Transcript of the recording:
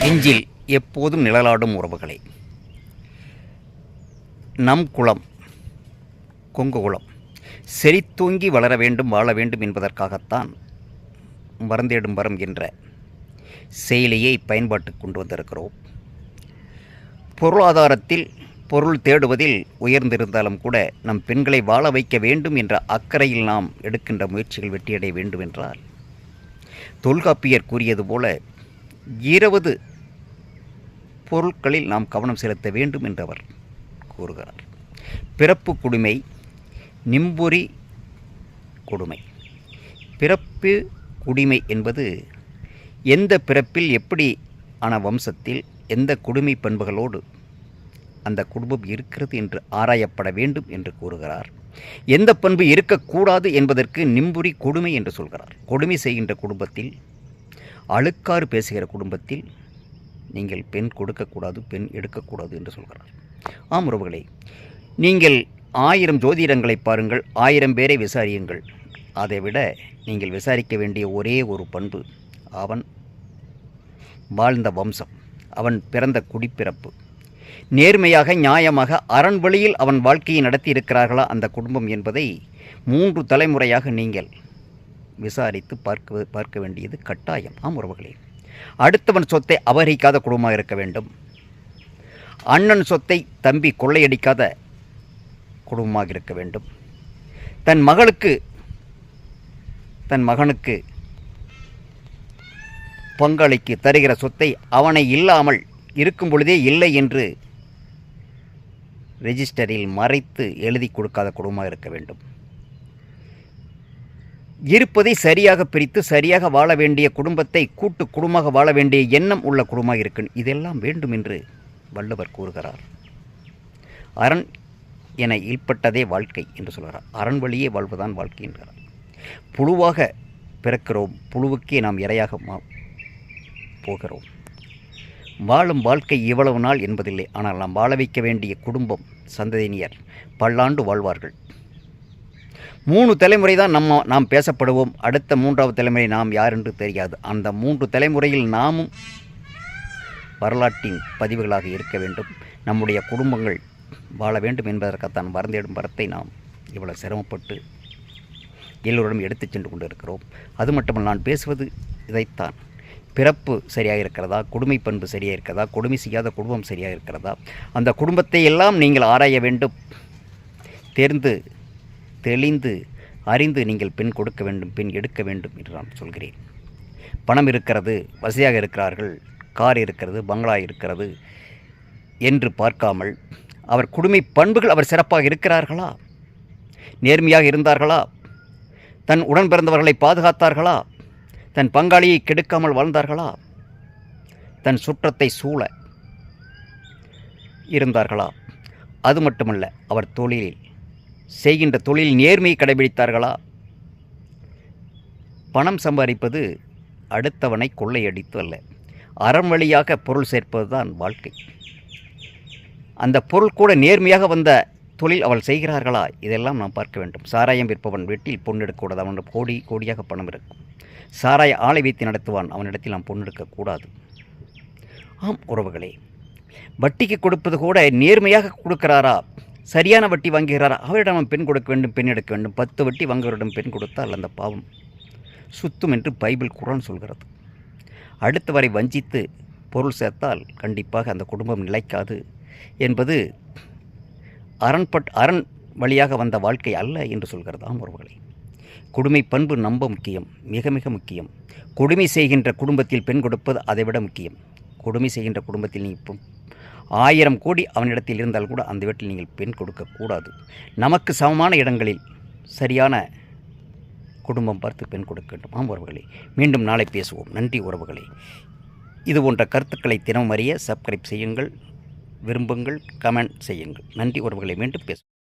நெஞ்சில் எப்போதும் நிழலாடும் உறவுகளே. நம் குளம் கொங்கு குளம் செறித்தூங்கி வளர வேண்டும் வாழ வேண்டும் என்பதற்காகத்தான் மறந்தேடும் வரம் என்ற செயலியை பயன்பாட்டுக்கு கொண்டு வந்திருக்கிறோம். பொருளாதாரத்தில் பொருள் தேடுவதில் உயர்ந்திருந்தாலும் கூட நம் பெண்களை வாழ வைக்க வேண்டும் என்ற அக்கறையில் நாம் எடுக்கின்ற முயற்சிகள் வெற்றியடைய வேண்டும் என்றால் தொல்காப்பியர் கூறியது போல இருபது பொருட்களில் நாம் கவனம் செலுத்த வேண்டும் என்றவர் கூறுகிறார். பிறப்பு கொடுமை நிம்புரி கொடுமை. பிறப்பு குடிமை என்பது எந்த பிறப்பில் எப்படி ஆன வம்சத்தில் எந்த குடிமை பண்புகளோடு அந்த குடும்பம் இருக்கிறது என்று ஆராயப்பட வேண்டும் என்று கூறுகிறார். எந்த பண்பு இருக்கக்கூடாது என்பதற்கு நிம்புரி கொடுமை என்று சொல்கிறார். கொடுமை செய்கின்ற குடும்பத்தில் அழுக்காறு பேசுகிற குடும்பத்தில் நீங்கள் பெண் கொடுக்கக்கூடாது பெண் எடுக்கக்கூடாது என்று சொல்கிறார். ஆம் உறவுகளே நீங்கள் ஆயிரம் ஜோதிடங்களை பாருங்கள் ஆயிரம் பேரை விசாரியுங்கள். அதைவிட நீங்கள் விசாரிக்க வேண்டிய ஒரே ஒரு பண்பு அவன் வாழ்ந்த வம்சம் அவன் பிறந்த குடிப்பிறப்பு. நேர்மையாக நியாயமாக அரண் வழியில் அவன் வாழ்க்கையை நடத்தி இருக்கிறார்களா அந்த குடும்பம் என்பதை மூன்று தலைமுறையாக நீங்கள் விசாரித்து பார்க்க பார்க்க வேண்டியது கட்டாயம். ஆம் உறவுகளே அடுத்தவன் சொத்தை அபகரிக்காத குடும்பமாக இருக்க வேண்டும். அண்ணன் சொத்தை தம்பி கொள்ளையடிக்காத குடும்பமாக இருக்க வேண்டும். தன் மகளுக்கு தன் மகனுக்கு பங்காளிக்கு தருகிற சொத்தை அவனை இல்லாமல் இருக்கும் பொழுதே இல்லை என்று ரெஜிஸ்டரில் மறைத்து எழுதி கொடுக்காத குடும்பமாக இருக்க வேண்டும். இருப்பதை சரியாக பிரித்து சரியாக வாழ வேண்டிய குடும்பத்தை கூட்டு குடும்பமாக வாழ வேண்டிய எண்ணம் உள்ள குடும்பமாக இருக்கு. இதெல்லாம் வேண்டும் என்று வள்ளுவர் கூறுகிறார். அரண் என இல்பட்டதே வாழ்க்கை என்று சொல்கிறார். அரண் வழியே வாழ்வதான் வாழ்க்கை என்கிறார். புழுவாக பிறக்கிறோம் புழுவுக்கே நாம் இரையாக மா- போகிறோம். வாழும் வாழ்க்கை இவ்வளவு நாள் என்பதில்லை. ஆனால் நாம் வாழ வைக்க வேண்டிய குடும்பம் சந்ததியினர் பல்லாண்டு வாழ்வார்கள். மூணு தலைமுறை தான் நம்ம நாம் பேசப்படுவோம். அடுத்த மூன்றாவது தலைமுறை நாம் யார் என்று தெரியாது. அந்த மூன்று தலைமுறையில் நாமும் வரலாற்றின் பதிவுகளாக இருக்க வேண்டும். நம்முடைய குடும்பங்கள் வாழ வேண்டும் என்பதற்காகத்தான் மறந்திடும் வரத்தை நாம் இவ்வளவு சிரமப்பட்டு எல்லோரிடம் எடுத்துச் சென்று கொண்டு இருக்கிறோம் அது மட்டுமல்ல நான் பேசுவது இதைத்தான். பிறப்பு சரியாக இருக்கிறதா? கொடுமை பண்பு சரியாக இருக்கிறதா? கொடுமை செய்யாத குடும்பம் சரியாக இருக்கிறதா? அந்த குடும்பத்தை எல்லாம் நீங்கள் ஆராய வேண்டும். தேர்ந்து தெளிந்து அறிந்து நீங்கள் பெண் கொடுக்க வேண்டும் பெண் எடுக்க வேண்டும் என்று நான் சொல்கிறேன். பணம் இருக்கிறது வசதியாக இருக்கிறார்கள் கார் இருக்கிறது பங்களா இருக்கிறது என்று பார்க்காமல் அவர் குடுமை பண்புகள் அவர் சிறப்பாக இருக்கிறார்களா? நேர்மையாக இருந்தார்களா? தன் உடன் பிறந்தவர்களை பாதுகாத்தார்களா? தன் பங்காளியை கெடுக்காமல் வாழ்ந்தார்களா? தன் சுற்றத்தை சூழ இருந்தார்களா? அது மட்டுமல்ல அவர் தொழிலில் செய்கின்ற தொழில் நேர்மையை கடைபிடித்தார்களா? பணம் சம்பாதிப்பது அடுத்தவனை கொள்ளையடித்து அல்ல. அறம் வழியாக பொருள் சேர்ப்பது தான் வாழ்க்கை. அந்த பொருள் கூட நேர்மையாக வந்த தொழில் அவள் செய்கிறார்களா? இதெல்லாம் நாம் பார்க்க வேண்டும். சாராயம் விற்பவன் வீட்டில் பொன் எடுக்கக்கூடாது. அவன் கோடி கோடியாக பணம் இருக்கும். சாராய ஆலை வைத்து நடத்துவான். அவனிடத்தில் நாம் பொன் எடுக்கக்கூடாது ஆம் உறவுகளே. வட்டிக்கு கொடுப்பது கூட நேர்மையாக கொடுக்கிறாரா? சரியான வட்டி வாங்குகிறாரா? அவரிடம் பெண் கொடுக்க வேண்டும் பெண் எடுக்க வேண்டும். பத்து வட்டி வாங்குவரிடம் பெண் கொடுத்தால் அந்த பாவம் சுத்தும் என்று பைபிள் குரான் சொல்கிறது. அடுத்தவரை வஞ்சித்து பொருள் சேர்த்தால் கண்டிப்பாக அந்த குடும்பம் நிலைக்காது என்பது அரண்பட் அரண் வழியாக வந்த வாழ்க்கை அல்ல என்று சொல்கிறதாம் உறவுகளை. கொடுமை பண்பு நம்ப முக்கியம் மிக மிக முக்கியம். கொடுமை செய்கின்ற குடும்பத்தில் பெண் கொடுப்பது அதைவிட முக்கியம். கொடுமை செய்கின்ற குடும்பத்தில் நீ இப்போ ஆயிரம் கோடி அவனிடத்தில் இருந்தால் கூட அந்த வீட்டில் நீங்கள் பெண் கொடுக்கக்கூடாது நமக்கு சமமான இடங்களில் சரியான குடும்பம் பார்த்து பெண் கொடுக்க வேண்டும். ஆம் உறவுகளை மீண்டும் நாளை பேசுவோம். நன்றி உறவுகளை. இது போன்ற கருத்துக்களை தினம் அறிய சப்ஸ்கிரைப் செய்யுங்கள் விரும்புங்கள் கமெண்ட் செய்யுங்கள். நன்றி உறவுகளை மீண்டும் பேசுவோம்.